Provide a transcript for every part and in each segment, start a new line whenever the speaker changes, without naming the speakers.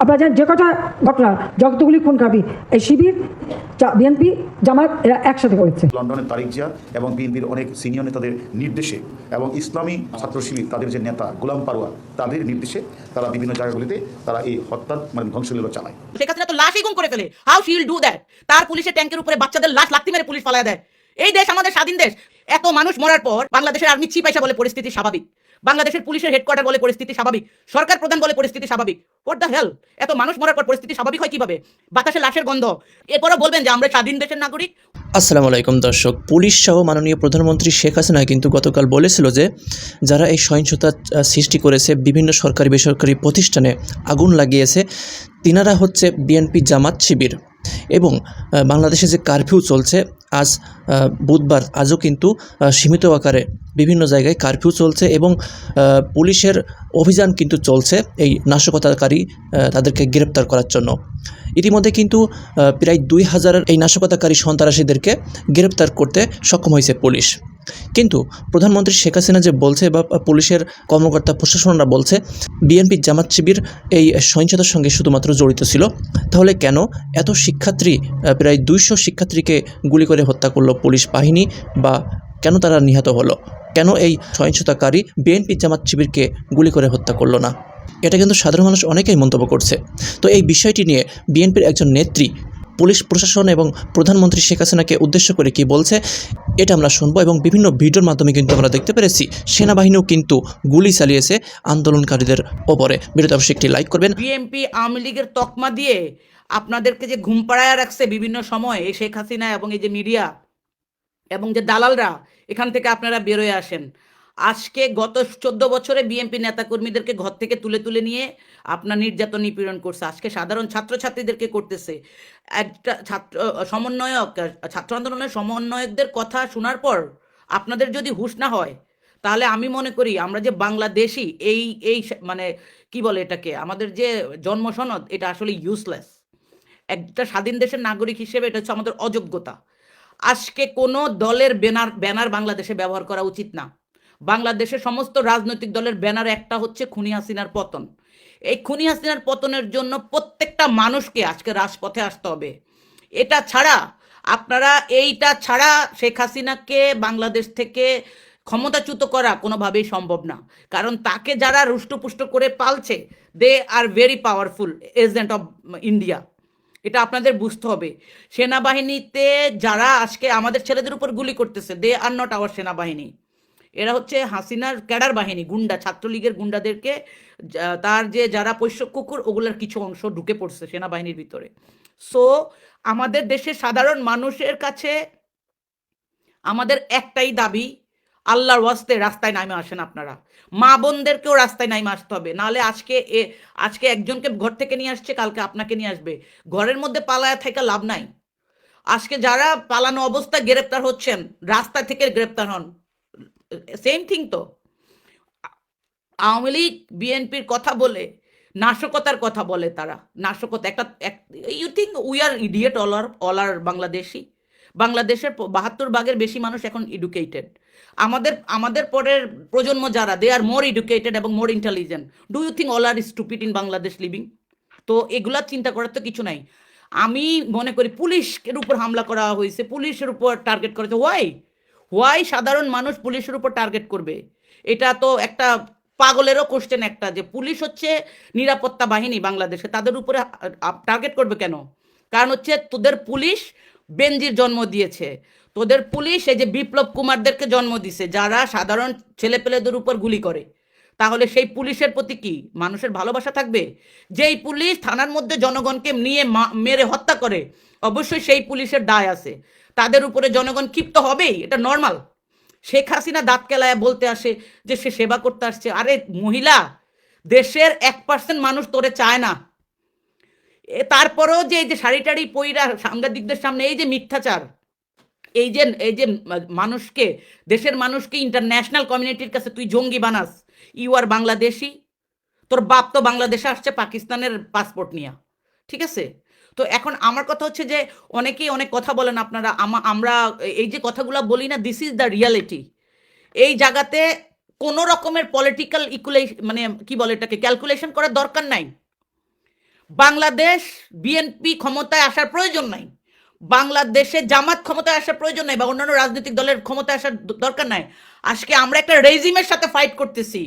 আপনারা জানেন যে কটা ঘটনা যতগুলি খুন খাবি এই শিবির বিএনপি জামাত এরা একসাথে করেছে।
লন্ডনের তারিক জিয়া এবং বিএনপির অনেক সিনিয়র নেতাদের নির্দেশে এবং ইসলামী ছাত্র শিবির তাদের যে নেতা গোলাম পারোয়া তাদের নির্দেশে তারা বিভিন্ন জায়গাগুলিতে তারা এই হত্যা মানে ধ্বংসলীলা চালায়।
শেখ হাসিনা তো লাশই গুম করে ফেলে। হাউ শিল ডু দ্যাট তার পুলিশের ট্যাঙ্কের উপরে বাচ্চাদের লাশ লাত্তি মেরে পুলিশ পালায় দেয়। এই দেশ আমাদের স্বাধীন দেশ। এত মানুষ মরার পর বাংলাদেশের আর্মি চিফ আইসা বলে পরিস্থিতি স্বাভাবিক। বাংলাদেশের পুলিশের হেডকোয়ার্টার বলে পরিস্থিতি স্বাভাবিক, সরকার প্রধান বলে পরিস্থিতি স্বাভাবিক। হোয়াট দ্য হেল এত মানুষ মরার পর পরিস্থিতি স্বাভাবিক হয় কীভাবে? বাতাসে লাশের গন্ধ। এরপরও বলবেন যে আমরা স্বাধীন দেশের নাগরিক।
আসসালামু আলাইকুম দর্শক, পুলিশ সহ মাননীয় প্রধানমন্ত্রী শেখ হাসিনা কিন্তু গতকাল বলেছিল যে যারা এই সহিংসতা সৃষ্টি করেছে, বিভিন্ন সরকারি বেসরকারি প্রতিষ্ঠানে আগুন লাগিয়েছে, তিনারা হচ্ছে বিএনপি জামাত শিবির। এবং বাংলাদেশে যে কারফিউ চলছে, আজ বুধবার আজও কিন্তু সীমিত আকারে বিভিন্ন জায়গায় কারফিউ চলছে এবং পুলিশের অভিযান কিন্তু চলছে এই নাশকতাকারী তাদেরকে গ্রেপ্তার করার জন্য। ইতিমধ্যে কিন্তু প্রায় দুই হাজারের এই নাশকতাকারী সন্ত্রাসীদেরকে গ্রেপ্তার করতে সক্ষম হয়েছে পুলিশ। কিন্তু প্রধানমন্ত্রী শেখ হাসিনা যে বলছে বা পুলিশের কর্মকর্তা, প্রশাসনরা বলছে, বিএনপি জামাত শিবির এই সহিংসতার সঙ্গে শুধুমাত্র জড়িত ছিল। তাহলে কেন এত শিক্ষার্থী প্রায় দুইশো শিক্ষার্থীকে গুলি করে হত্যা করল পুলিশ বাহিনী বা কেন তারা নিহত হলো? কেন এই সহিংসতাকারী বিএনপি জামাত শিবিরকে গুলি করে হত্যা করল না? এটা কিন্তু সাধারণ মানুষ অনেকেই মন্তব্য করছে। তো এই বিষয়টি নিয়ে বিএনপির একজন নেত্রী পুলিশ প্রশাসন এবং প্রধানমন্ত্রী শেখ হাসিনাকে উদ্দেশ্য করে কি বলছে, এটা আমরা শুনব এবং বিভিন্ন ভিডিওর মাধ্যমে কিন্তু আমরা দেখতে পেরেছি। সেনাবাহিনীও কিন্তু গুলি চালিয়েছে আন্দোলনকারীদের ওপরে। ভিডিওতে অবশ্যই একটি লাইক করবেন।
বিএনপি আওয়ামী লীগের তকমা দিয়ে আপনাদেরকে যে ঘুম পাড়ায় রাখছে বিভিন্ন সময়, এই শেখ হাসিনা এবং এই যে মিডিয়া এবং যে দালালরা, এখান থেকে আপনারা বেরোয় আসেন। আজকে গত চোদ্দ বছরে বিএনপি নেতাকর্মীদেরকে ঘর থেকে তুলে তুলে নিয়ে আপনার নির্যাতন নিপীড়ন করছে। আজকে সাধারণ ছাত্রছাত্রীদেরকে করতেছে। একটা ছাত্র, সমন্বয়ক, ছাত্র আন্দোলনের সমন্বয়কদের কথা শোনার পর আপনাদের যদি হুঁশ না হয়, তাহলে আমি মনে করি আমরা যে বাংলাদেশি, এই এই মানে কি বলে এটাকে, আমাদের যে জন্ম সনদ এটা আসলে ইউজলেস একটা স্বাধীন দেশের নাগরিক হিসেবে এটা হচ্ছে আমাদের অযোগ্যতা। আজকে কোনো দলের ব্যানার ব্যানার বাংলাদেশে ব্যবহার করা উচিত না। বাংলাদেশের সমস্ত রাজনৈতিক দলের ব্যানার একটা হচ্ছে খুনি হাসিনার পতন। এই খুনি হাসিনার পতনের জন্য প্রত্যেকটা মানুষকে আজকে রাজপথে আসতে হবে। এটা ছাড়া আপনারা এইটা ছাড়া শেখ হাসিনাকে বাংলাদেশ থেকে ক্ষমতাচ্যুত করা কোনোভাবেই সম্ভব না। কারণ তাকে যারা রুষ্টপুষ্ট করে পালছে they are very powerful agent of India এটা আপনাদের বুঝতে হবে। সেনাবাহিনীতে যারা আজকে আমাদের ছেলেদের উপর গুলি করতেছে দে আর নট আওয়ার সেনাবাহিনী। এরা হচ্ছে হাসিনার ক্যাডার বাহিনী, গুন্ডা, ছাত্রলীগের গুন্ডাদেরকে তার যে যারা পৈশ্য কুকুর, ওগুলোর কিছু অংশ ঢুকে পড়ছে সেনাবাহিনীর ভিতরে। সো আমাদের দেশের সাধারণ মানুষের কাছে আমাদের একটাই দাবি, আল্লাহর ওয়াস্তে রাস্তায় নামে আসেন আপনারা। মা বোনদেরকেও রাস্তায় নামে আসতে হবে। নাহলে আজকে এ, আজকে একজনকে ঘর থেকে নিয়ে আসছে, কালকে আপনাকে নিয়ে আসবে। ঘরের মধ্যে পালায়া থেকে লাভ নাই। আজকে যারা পালানো অবস্থায় গ্রেপ্তার হচ্ছেন, রাস্তা থেকে গ্রেপ্তার হন সেম থিং তো। আওয়ামী লীগ, বিএনপির কথা বলে, নাশকতার কথা বলে তারা। নাশকতা একটা you think we are idiot all are all are Bangladeshi বাংলাদেশের বাহাত্তর ভাগের বেশি মানুষ এখন এডুকেটেড আমাদের আমাদের পরের প্রজন্ম যারা দে আর মোর এডুকেটেড এবং more intelligent do you think all are stupid in Bangladesh living তো এগুলা চিন্তা করার তো কিছু নাই। আমি মনে করি পুলিশের উপর হামলা করা হয়েছে, পুলিশের উপর টার্গেট করেছে হোয়াই হোয়াই সাধারণ মানুষ পুলিশের উপর টার্গেট করবে? এটা তো একটা পাগলেরও কোশ্চেন একটা যে পুলিশ হচ্ছে নিরাপত্তা বাহিনী বাংলাদেশে, তাদের উপরে টার্গেট করবে কেন? কারণ হচ্ছে তোদের পুলিশ বেনজির জন্ম দিয়েছে। তোদের পুলিশ এই যে বিপ্লব কুমারদেরকে জন্ম দিছে, যারা সাধারণ ছেলেপেলেদের উপর গুলি করে। তাহলে সেই পুলিশের প্রতি কি? মানুষের ভালোবাসা থাকবে? যেই পুলিশ থানার মধ্যে জনগণকে নিয়ে মেরে হত্যা করে, অবশ্যই সেই পুলিশের দায় আছে। তাদের উপরে জনগণ ক্ষিপ্ত হবেই, এটা নর্মাল শেখ হাসিনা দাঁত কেলায় বলতে আসে যে সে সেবা করতে আসছে। আরে মহিলা, দেশের এক পার্সেন্ট মানুষ তোরে চায় না। তারপরেও যে, এই যে শাড়ি টাড়ি পইরা সাংবাদিকদের সামনে এই যে মিথ্যাচার, এই যে এই যে মানুষকে, দেশের মানুষকে ইন্টারন্যাশনাল কমিউনিটির কাছে তুই জঙ্গি বানাস ইউ আর বাংলাদেশি, তোর বাপ তো বাংলাদেশে আসছে, পাকিস্তানের পাসপোর্ট নিয়ে। ঠিক আছে? তো এখন আমার কথা হচ্ছে যে অনেকেই অনেক কথা বলেন আপনারা আমরা এই যে কথাগুলো বলি না দিস ইজ দ্য রিয়ালিটি এই জায়গাতে কোনো রকমের পলিটিক্যাল ইকুলেশ মানে কি বলে এটাকে ক্যালকুলেশন করার দরকার নাই। বাংলাদেশ বিএনপি ক্ষমতায় আসার প্রয়োজন নাই। বাংলাদেশে জামাত ক্ষমতায় আসার প্রয়োজন নাই বা অন্যান্য রাজনৈতিক দলের ক্ষমতায় আসার দরকার নাই। আজকে আমরা একটা রেজিমের সাথে ফাইট করতেছি।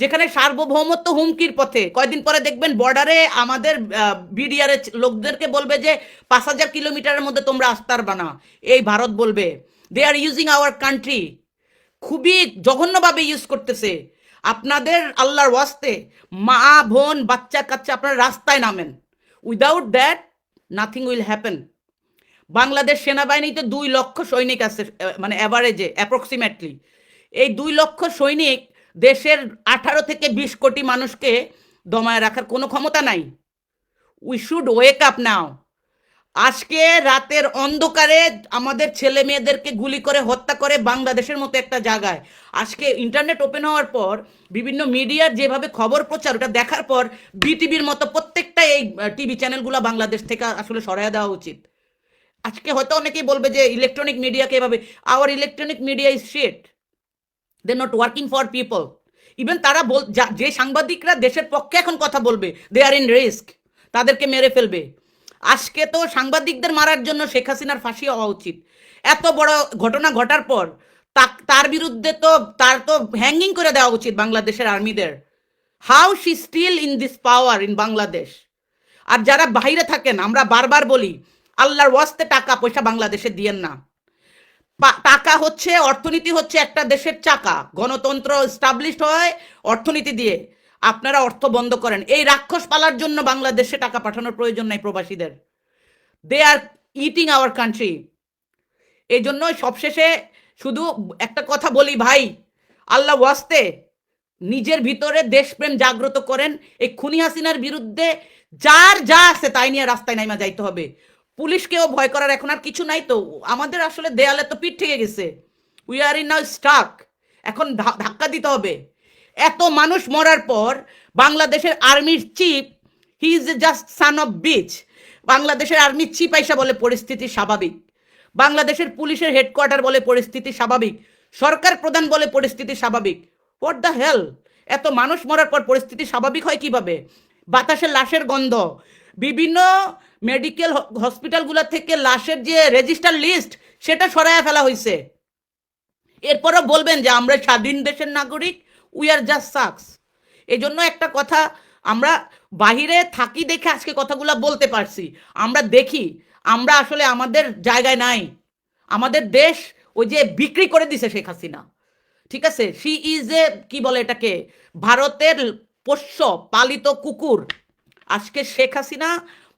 যেখানে সার্বভৌমত্ব হুমকির পথে। কয়দিন পরে দেখবেন বর্ডারে আমাদের বিডিআর লোকদেরকে বলবে যে, পাঁচ হাজার কিলোমিটারের মধ্যে তোমরা আস্তার বানা এই ভারত বলবে they are using our country খুবই জঘন্যভাবে ইউজ করতেছে। আপনাদের আল্লাহর ওয়াস্তে মা, বোন, বাচ্চা, কাচ্চা আপনারা রাস্তায় নামেন। Without that nothing will happen Bangladesh সেনাবাহিনীতে দুই লক্ষ সৈনিক আছে মানে অ্যাভারেজে অ্যাপ্রক্সিমেটলি এই দুই লক্ষ সৈনিক দেশের আঠারো থেকে বিশ কোটি মানুষকে দমায় রাখার কোনো ক্ষমতা নাই। We should wake up now আজকে রাতের অন্ধকারে আমাদের ছেলে মেয়েদেরকে গুলি করে হত্যা করে বাংলাদেশের মতো একটা জায়গায়। আজকে ইন্টারনেট ওপেন হওয়ার পর, বিভিন্ন মিডিয়ার যেভাবে খবর প্রচার, ওটা দেখার পর বিটিভির মতো প্রত্যেকটা এই টিভি চ্যানেলগুলো বাংলাদেশ থেকে আসলে সরাইয়া দেওয়া উচিত। আজকে হয়তো অনেকেই বলবে যে ইলেকট্রনিক মিডিয়াকে এভাবে our electronic media is shit they not working for people even তারা বল, যা- সাংবাদিকরা দেশের পক্ষে এখন কথা বলবে দে আর ইন রিস্ক তাদেরকে মেরে ফেলবে। আজকে তো সাংবাদিকদের মারার জন্য শেখ হাসিনার ফাঁসি হওয়া উচিত। এত বড় ঘটনা ঘটার পর তার বিরুদ্ধে তো, তার তো হ্যাঙ্গিং করে দেওয়া উচিত বাংলাদেশের আর্মিদের। How she still in this power in Bangladesh আর যারা বাইরে থাকেন, আমরা বারবার বলি, আল্লাহর ওয়াস্তে টাকা পয়সা বাংলাদেশে দিয়েন না। টাকা হচ্ছে, অর্থনীতি হচ্ছে একটা দেশের চাকা। গণতন্ত্র স্টাবলিশড হয় অর্থনীতি দিয়ে। আপনারা অর্থ বন্ধ করেন। এই রাক্ষস পালার জন্য বাংলাদেশে টাকা পাঠানোর প্রয়োজন নাই প্রবাসীদের। They are eating our country এই জন্য সবশেষে শুধু একটা কথা বলি, ভাই, আল্লাহ ওয়াস্তে, নিজের ভিতরে দেশপ্রেম জাগ্রত করেন। এই খুনি হাসিনার বিরুদ্ধে যার যা আছে তাই নিয়ে রাস্তায় নাইমা যাইতে হবে। পুলিশকেও ভয় করার এখন আর কিছু নাই তো। আমাদের আসলে দেয়ালে তো পিঠ থেকে গেছে। We are in now stuck এখন ধাক্কা দিতে হবে। এত মানুষ মরার পর বাংলাদেশের আর্মির chief he is just son of bitch বাংলাদেশের আর্মির চিফ আইসা বলে পরিস্থিতি স্বাভাবিক। বাংলাদেশের পুলিশের হেডকোয়ার্টার বলে পরিস্থিতি স্বাভাবিক। সরকার প্রধান বলে পরিস্থিতি স্বাভাবিক। হোয়াট দ্য হেল এত মানুষ মরার পর পরিস্থিতি স্বাভাবিক হয় কীভাবে? বাতাসে লাশের গন্ধ। বিভিন্ন মেডিকেল হসপিটালগুলো থেকে লাশের যে রেজিস্টার লিস্ট সেটা সরাইয়া ফেলা হয়েছে এরপরও বলবেন যে আমরা স্বাধীন দেশের নাগরিক উই আর জাস্ট সাকস এই জন্য একটা কথা, আমরা বাহিরে থাকি দেখে আজকে কথাগুলো বলতে পারছি। আমরা দেখি, আমরা আসলে আমাদের জায়গায় নাই। আমাদের দেশ ওই যে বিক্রি করে দিছে শেখ হাসিনা। ঠিক আছে? শি ইজ এ কি বলে এটাকে? ভারতের পোষ্য, পালিত কুকুর। আজকে শেখ হাসিনা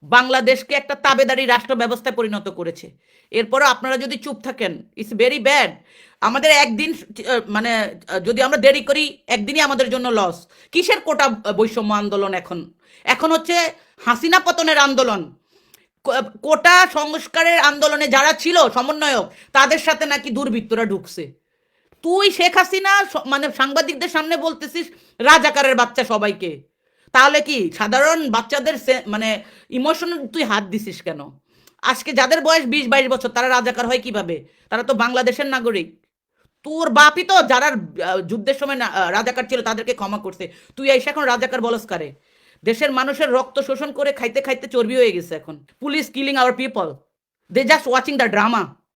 বাংলাদেশকে একটা তাবেদারি রাষ্ট্র ব্যবস্থায় পরিণত করেছে। এরপরও আপনারা যদি চুপ থাকেন ইটস ভেরি ব্যাড আমাদের একদিন মানে যদি আমরা দেরি করি, একদিনই আমাদের জন্য লস কিসের কোটা বৈষম্য আন্দোলন এখন? এখন হচ্ছে হাসিনা পতনের আন্দোলন। কোটা সংস্কারের আন্দোলনে যারা ছিল, সমন্বয়ক, তাদের সাথে নাকি দুর্বৃত্তরা ঢুকছে। তুই শেখ হাসিনা মানে সাংবাদিকদের সামনে বলতেছিস, রাজাকারের বাচ্চা সবাইকে। তাহলে কি সাধারণ বাচ্চাদের মানে ইমোশন তুই হাত দিছিস কেন? আজকে যাদের বয়স বিশ, বাইশ বছর, তারা রাজাকার হয় কীভাবে? তারা তো বাংলাদেশের নাগরিক। তোর বাপই তো যারা যুদ্ধের সময় রাজাকার ছিল, তাদেরকে ক্ষমা করছে। তুই এসে এখন রাজাকার বলস দেশের মানুষের রক্ত শোষণ করে খাইতে খাইতে চর্বি হয়ে গেছে এখন। Police killing our people they just watching the drama